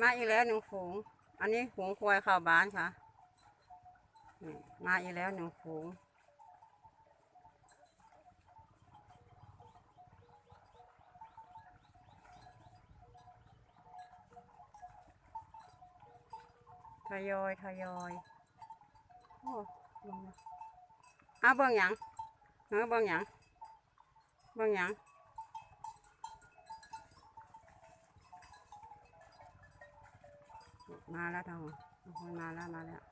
มาอีกแล้วหนึ่งฝูง อันนี้ฝูงควายข้าวบ้านค่ะมาอีกแล้วหนึ่งฝูง ทยอยทยอยโอ้ลงมาอ้าเบิ่งหยังเออเบิ่งหยังเบิ่งหยัง มาแล้วทางคนมาแล้วมาแล้ว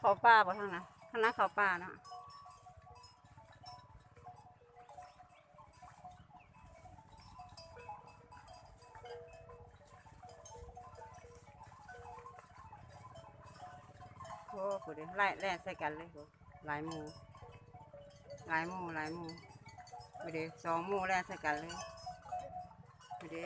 ขาป้าบ่ทางนั้นทางนั้นขาป้านะ โอ้โหดิไล่แล่ใส่กันเลยโหหลายหมูหลายหมูหลายหมูไปดิสองหมูแล่ใส่กันเลยไปดิ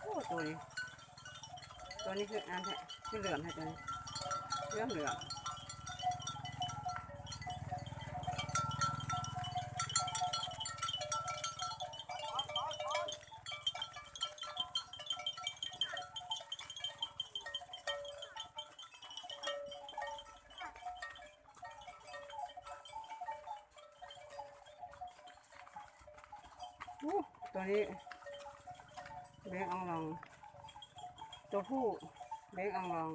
โอ้ตัวนี้ ตัวนี้คืออันแท้คือเหลือมให้ตัวนี้ เหลือมเหลือมอู้ตัวนี้เบ้งอองลอง ตัวผู้เบ้งอองลอง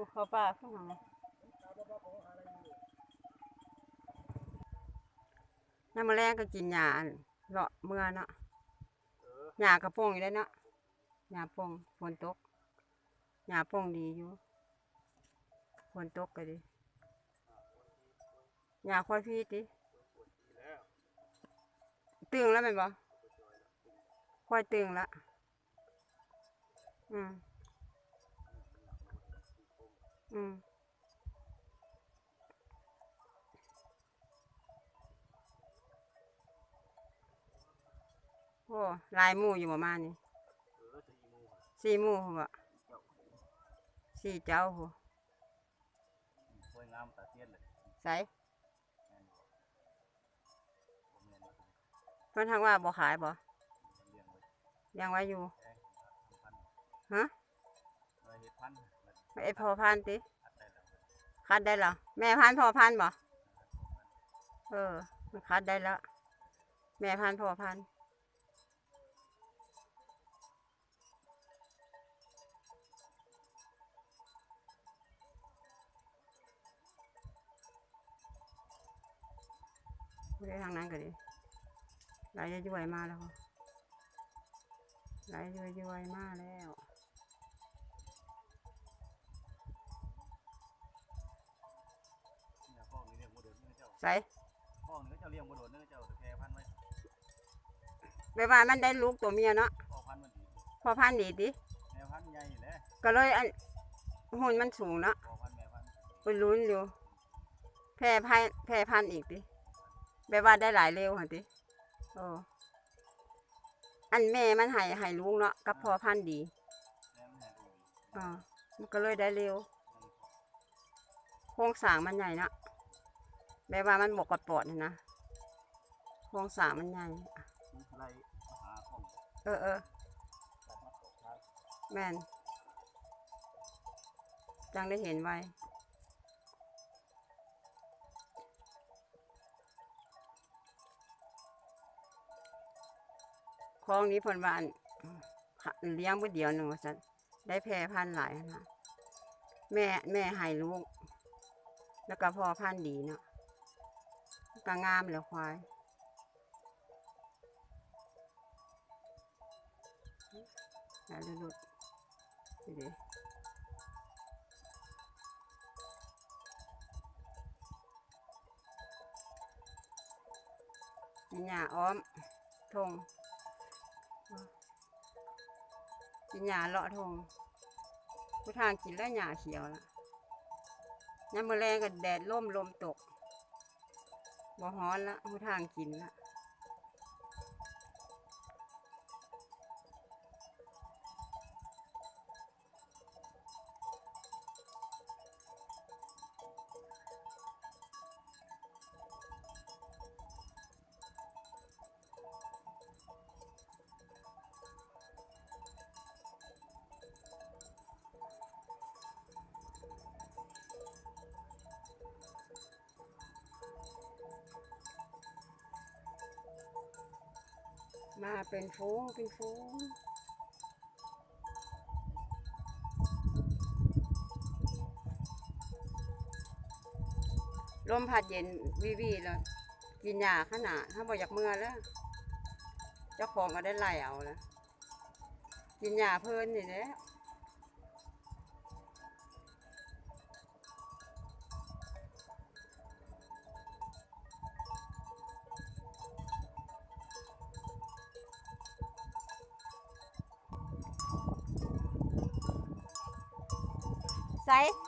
ภูเขาป่าข้างหลังน้ำมาแรงก็กินหญ้าเลาะเมื่อเนาะหญ้ากระโปงอยู่ได้เนาะหญ้าโปงฝนตกหญ้าโปงดีอยู่ฝนตกก็ดีหญ้าควายพีดดิตึงแล้วแม่นบ่ควายตึงละอืม อืมโอ้หลายหมู่อยู่ประมาณนี้สี่หมู่บ่สี่เจ้าหัวสวยงามตาเทียนเลยใส่ผมเรียนมาเพิ่นทางว่าบ่ขายบ่เลี้ยงไว้ยังไว้อยู่แพงพันฮะ ไอ้พอพันธุ์ติอัดได้แล้วคัดได้เหรอ แม่พันธุ์พอพันธุ์บ่เออ มันคัดได้แล้ว แม่พันธุ์พอพันธุ์ผู้ใดทางนั้นก็ดีไหลย้วยๆมาแล้วค่ะไหลย้วยๆมาแล้ว เนี่ยพ่อนี่เลี้ยงบ่โดนนี่เจ้า ใส่พ่อนี่ก็เจ้าเลี้ยงบ่โดนนี่เจ้าแต่แพรพันไว้ไปว่ามันได้ลูกตัวเมียเนาะพ่อพันมันดีพอพันธุ์ดีติแม่พันใหญ่แหละก็เลยอันหุ่นมันสูงเนาะพ่อพันแม่พันไปลุ้นอยู่แพร่พันธุ์แพร่พันธุ์อีกติแบบว่าได้หลายเร็วหันติโอ้อันแม่มันให้ให้ลูกเนาะกับพอพันธุ์ดีแม่มันให้ดูดีอ่ามันก็เลยได้เร็วโครงสร้างมันใหญ่เนาะ แบบว่ามันบกกดปอดๆนี่นะโครงสร้างมันใหญ่มันไล่มาหาของเออเออจัดมาตกท้ายแม่นจังได้เห็นไว้คลองนี้เพนว่าอันค่ะเลี้ยงบ่เดียวหนึ่งว่าซั่นได้แพร่พันธุ์หลายนะแม่แม่ให้ลูก แล้วก็พ่อพันธุ์ดีเนาะ ก็งามแล้วควายหาลุลุดนี่ดิกินหญ้าอ้อมทงกินหญ้าเลาะทงผู้ทางกินแล้วหญ้าเขียวละยามมื้อแรงก็แดดล่มลมตก บ่ฮ้อนละหูทางกินละ มาเป็นฟูงเป็นฟูงลมพัดเย็นวีวีแล้วกินยาขนาดถ้าบอกอยากเมื่อแล้วเจ้าของก็ได้ไล่เอาแล้วกินยาเพลินนี่แหละ ใส่เ